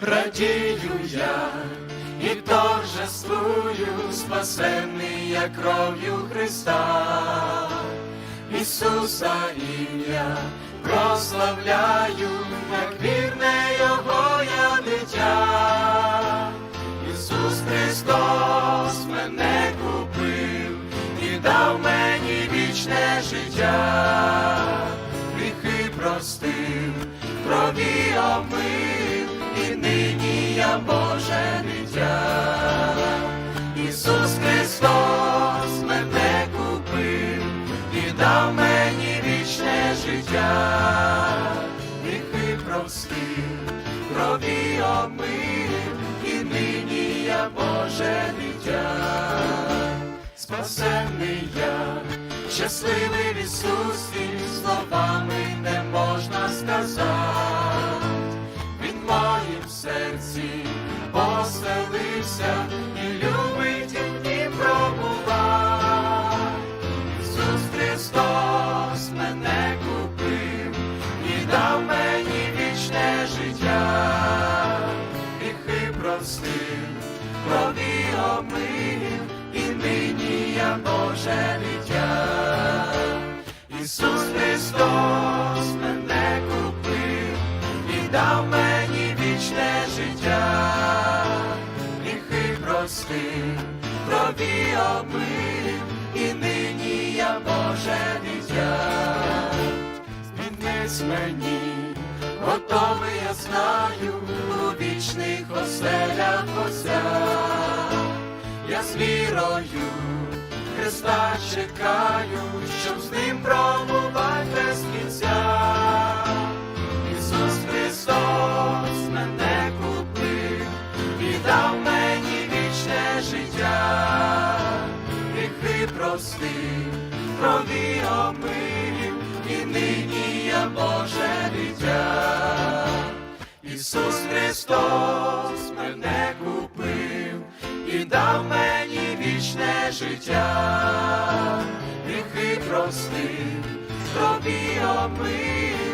радію я і торжествую, спасенний я кров'ю Христа, Ісуса ім'я прославляю, як вірне Його я дитя. Ісус Христос мене купив і дав мені вічне життя, гріхи простив, крові омив, Боже дитя. Ісус Христос мене купив і дав мені вічне життя, гріхи простив, крові омив, і нині я Боже дитя, спасенний я, щасливий в Ісусі, поселився і любить і в нім пробувати. Ісус Христос мене купив і дав мені вічне життя, гріхи простив, крові омив, і нині я Боже дитя. Ісус Христос мене купив і дав мені вічне життя, простив, крові омив, і нині я Боже дитя. Змінись мені, готовий я знаю у вічних оселях Отця. Я з вірою Христа чекаю, щоб з ним пробувати гріхи простив, крові омив, і нині я Боже дитя. Ісус Христос мене купив і дав мені вічне життя, гріхи простив, крові омив,